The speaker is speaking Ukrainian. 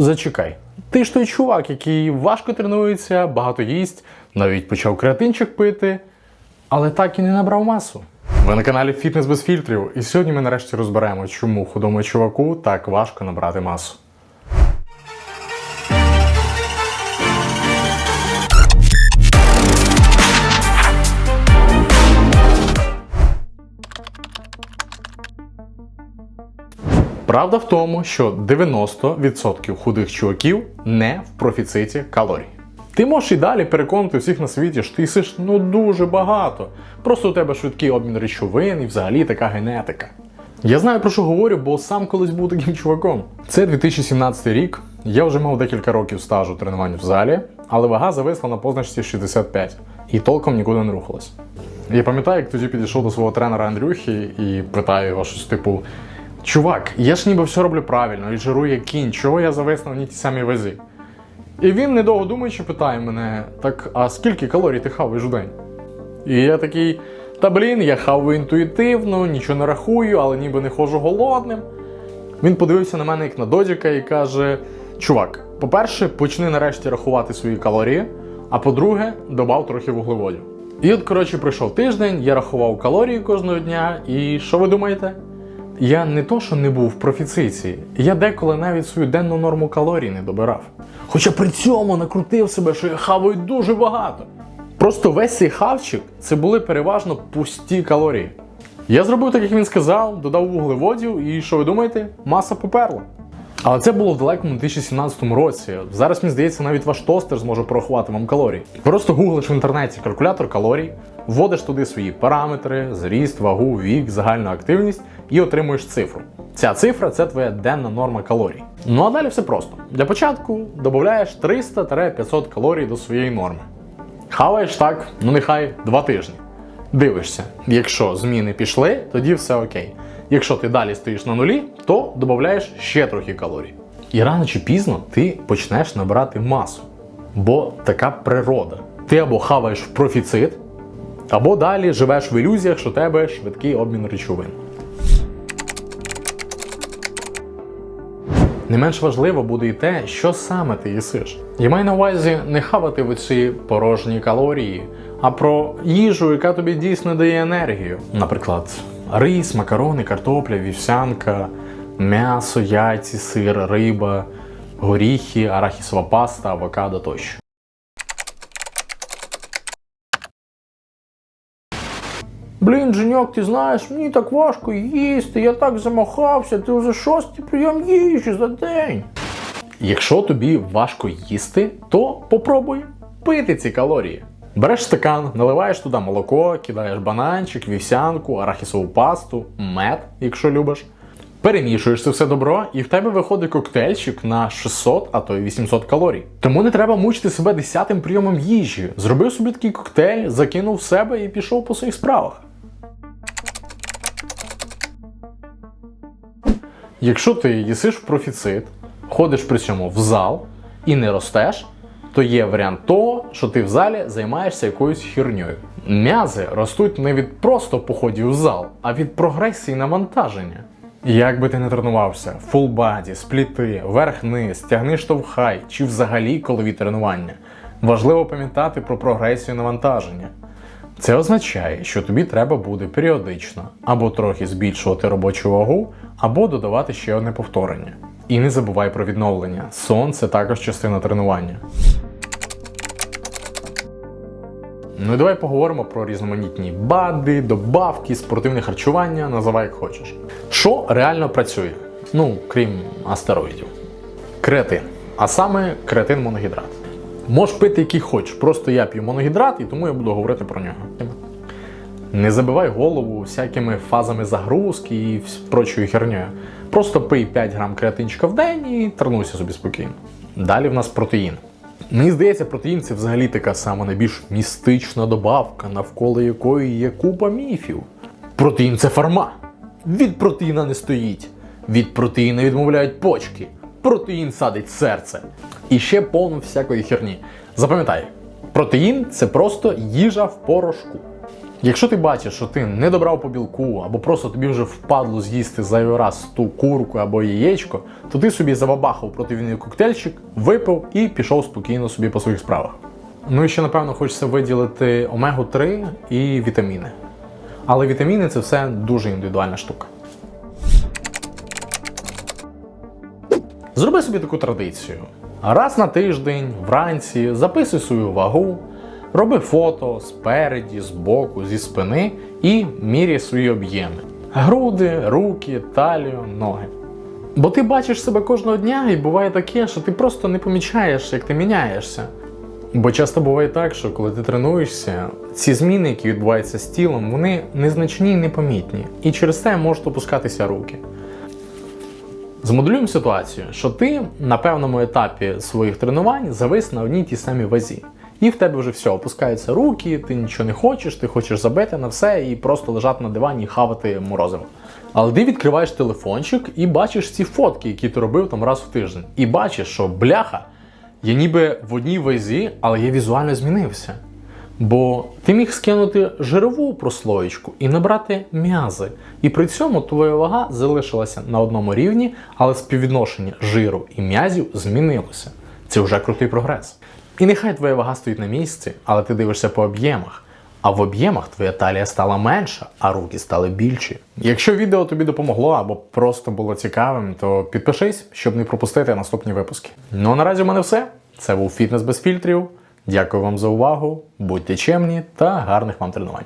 Зачекай. Ти ж той чувак, який важко тренується, багато їсть, навіть почав креатинчик пити, але так і не набрав масу. Ви на каналі Фітнес без фільтрів, і сьогодні ми нарешті розберемо, чому худому чуваку так важко набрати масу. Правда в тому, що 90% худих чуваків не в профіциті калорій. Ти можеш і далі переконати всіх на світі, що ти їсиш ну дуже багато. Просто у тебе швидкий обмін речовин і взагалі така генетика. Я знаю про що говорю, бо сам колись був таким чуваком. Це 2017 рік. Я вже мав декілька років стажу тренувань в залі, але вага зависла на позначці 65 і толком нікуди не рухалась. Я пам'ятаю, як тоді підійшов до свого тренера Андрюхи і питаю його щось типу: Чувак, я ж ніби все роблю правильно і жирую як кінь, чого я завис на тій самій вазі? І він, недовго думаючи, питає мене: так, а скільки калорій ти хаваєш в день? І я такий, та блін, я хаваю інтуїтивно, нічого не рахую, але ніби не ходжу голодним. Він подивився на мене як на додіка і каже: Чувак, по-перше, почни нарешті рахувати свої калорії, а по-друге, добав трохи вуглеводів. І от, коротше, пройшов тиждень, я рахував калорії кожного дня, і що ви думаєте? Я не то, що не був в профіциції, я деколи навіть свою денну норму калорій не добирав. Хоча при цьому накрутив себе, що я хаваю дуже багато. Просто весь цей хавчик це були переважно пусті калорії. Я зробив так, як він сказав, додав вуглеводів, і що ви думаєте? Маса поперла. Але це було в далекому 2017 році. Зараз мені здається, навіть ваш тостер зможе порахувати вам калорії. Просто гуглиш в інтернеті калькулятор калорій, вводиш туди свої параметри, зріст, вагу, вік, загальну активність і отримуєш цифру. Ця цифра це твоя денна норма калорій. Ну а далі все просто. Для початку додаєш 300-500 калорій до своєї норми. Хаваєш так, ну нехай 2 тижні. Дивишся, якщо зміни пішли, тоді все окей. Якщо ти далі стоїш на нулі, то додаєш ще трохи калорій. І рано чи пізно ти почнеш набирати масу. Бо така природа. Ти або хаваєш в профіцит, або далі живеш в ілюзіях, що тебе швидкий обмін речовин. Не менш важливо буде і те, що саме ти їсиш. Я маю на увазі не хавати в ці порожні калорії, а про їжу, яка тобі дійсно дає енергію. Наприклад, рис, макарони, картопля, вівсянка, м'ясо, яйці, сир, риба, горіхи, арахісова паста, авокадо тощо. Блін, Женьок, ти знаєш, мені так важко їсти, я так замахався, ти вже шостий прийом їжі за день. Якщо тобі важко їсти, то попробуй пити ці калорії. Береш стакан, наливаєш туди молоко, кидаєш бананчик, вівсянку, арахісову пасту, мед, якщо любиш. Перемішуєш це все добро, і в тебе виходить коктейльчик на 600, а то й 800 калорій. Тому не треба мучити себе десятим прийомом їжі. Зробив собі такий коктейль, закинув себе і пішов по своїх справах. Якщо ти їсиш в профіцит, ходиш при цьому в зал і не ростеш, то є варіант того, що ти в залі займаєшся якоюсь херньою. М'язи ростуть не від просто походів в зал, а від прогресії навантаження. Як би ти не тренувався, фулбаді, спліти, верх-низ, тягни штовхай чи взагалі колові тренування, важливо пам'ятати про прогресію навантаження. Це означає, що тобі треба буде періодично або трохи збільшувати робочу вагу, або додавати ще одне повторення. І не забувай про відновлення. Сон це також частина тренування. Ну і давай поговоримо про різноманітні бади, добавки, спортивне харчування, називай як хочеш. Що реально працює? Ну, крім астероїдів. Креатин. А саме креатин моногідрат. Можеш пити який хочеш, просто я п'ю моногідрат і тому я буду говорити про нього. Не забивай голову всякими фазами загрузки і прочою хернею. Просто пий 5 грам креатинчика в день і тренуйся собі спокійно. Далі в нас протеїн. Мені здається, протеїн це взагалі така сама найбільш містична добавка, навколо якої є купа міфів. Протеїн це фарма. Від протеїна не стоїть. Від протеїна відмовляють почки. Протеїн садить серце. І ще повно всякої херні. Запам'ятай, протеїн це просто їжа в порошку. Якщо ти бачиш, що ти не добрав по білку, або просто тобі вже впадло з'їсти зайвий раз ту курку або яєчко, то ти собі забабахав противний коктейльчик, випив і пішов спокійно собі по своїх справах. Ну і ще, напевно, хочеться виділити омегу-3 і вітаміни. Але вітаміни це все дуже індивідуальна штука. Зроби собі таку традицію. Раз на тиждень, вранці, записуй свою вагу, роби фото спереді, збоку, зі спини і міряй свої об'єми. Груди, руки, талію, ноги. Бо ти бачиш себе кожного дня, і буває таке, що ти просто не помічаєш, як ти міняєшся. Бо часто буває так, що коли ти тренуєшся, ці зміни, які відбуваються з тілом, вони незначні і непомітні. І через це можуть опускатися руки. Змоделюємо ситуацію, що ти на певному етапі своїх тренувань завис на одній тій самій вазі. І в тебе вже все, опускаються руки, ти нічого не хочеш, ти хочеш забити на все і просто лежати на дивані і хавати морозиво. Але ти відкриваєш телефончик і бачиш ці фотки, які ти робив там раз в тиждень. І бачиш, що бляха, я ніби в одній вазі, але я візуально змінився. Бо ти міг скинути жирову прослоєчку і набрати м'язи. І при цьому твоя вага залишилася на одному рівні, але співвідношення жиру і м'язів змінилося. Це вже крутий прогрес. І нехай твоя вага стоїть на місці, але ти дивишся по об'ємах. А в об'ємах твоя талія стала менша, а руки стали більші. Якщо відео тобі допомогло або просто було цікавим, то підпишись, щоб не пропустити наступні випуски. Ну а наразі в мене все. Це був фітнес без фільтрів. Дякую вам за увагу, будьте чемні та гарних вам тренувань.